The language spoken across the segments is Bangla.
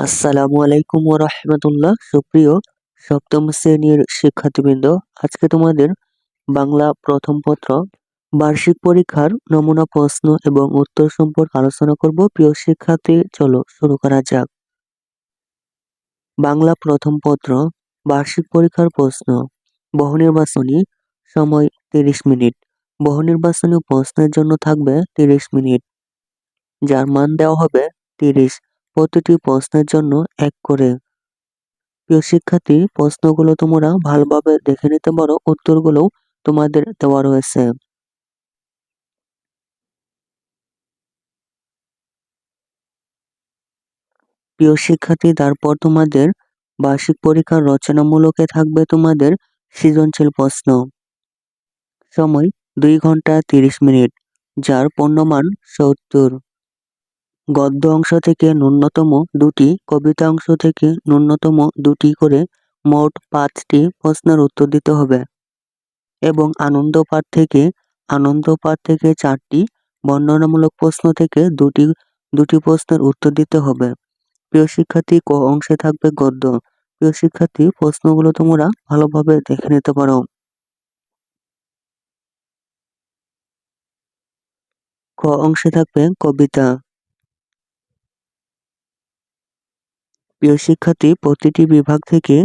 আসসালামু আলাইকুম ওয়া রাহমাতুল্লাহ। সুপ্রিয় সপ্তম শ্রেণির শিক্ষার্থীবৃন্দ, আজকে তোমাদের বাংলা প্রথম পত্র বার্ষিক পরীক্ষার নমুনা, প্রশ্ন এবং উত্তর সম্পর্কে আলোচনা করব। প্রিয় শিক্ষার্থী, চলো শুরু করা যাক। বাংলা প্রথম পত্র, বার্ষিক পরীক্ষার প্রশ্ন। বহু নির্বাচনী সময় তিরিশ মিনিট। বহু নির্বাচনী প্রশ্নের জন্য থাকবে তিরিশ মিনিট। যার মান দেওয়া হবে তিরিশ। প্রতিটি প্রশ্নের জন্য এক করে। প্রিয় শিক্ষার্থী, প্রশ্নগুলো তোমরা ভালোভাবে দেখে নিতে পারো উত্তরগুলো তোমাদের দেওয়া রয়েছে। প্রিয় শিক্ষার্থী, তারপর তোমাদের বার্ষিক পরীক্ষার রচনামূলকে থাকবে তোমাদের সৃজনশীল প্রশ্ন। সময় দুই ঘণ্টা তিরিশ মিনিট, যার পূর্ণমান সত্তর। গদ্য অংশ থেকে ন্যূনতম দুটি, কবিতা অংশ থেকে ন্যূনতম দুটি করে মোট পাঁচটি প্রশ্নের উত্তর দিতে হবে। এবং আনন্দ পাঠ থেকে, আনন্দ পাঠ থেকে চারটি, বর্ণনামূলক প্রশ্ন থেকে দুটি দুটি প্রশ্নের উত্তর দিতে হবে। প্রিয় শিক্ষার্থী, ক অংশে থাকবে গদ্য। প্রিয় শিক্ষার্থী, প্রশ্নগুলো তোমরা ভালোভাবে দেখে নিতে পারো। ক অংশে থাকবে কবিতা। প্রিয় শিক্ষার্থী, প্রতিটি বিভাগ থেকে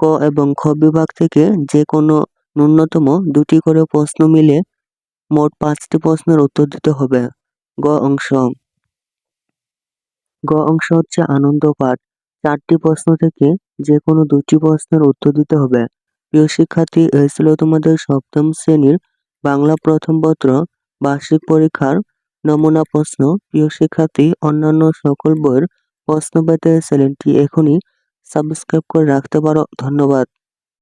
ক এবং খ বিভাগ থেকে যে কোনো ন্যূনতম দুটি করে প্রশ্ন মিলে মোট পাঁচটি প্রশ্নের উত্তর দিতে হবে। গ অংশ। গ অংশ হচ্ছে আনন্দ পাঠ। চারটি প্রশ্ন থেকে যে কোনো দুটি প্রশ্নের উত্তর দিতে হবে। প্রিয় শিক্ষার্থী, এই তোমাদের সপ্তম শ্রেণির বাংলা প্রথম পত্র বার্ষিক পরীক্ষার নমুনা প্রশ্ন। প্রিয় শিক্ষার্থী, অন্যান্য সকল বইয়ের প্রশ্ন পেতে চ্যানেলটি এখনই সাবস্ক্রাইব করে রাখতে পারো। ধন্যবাদ।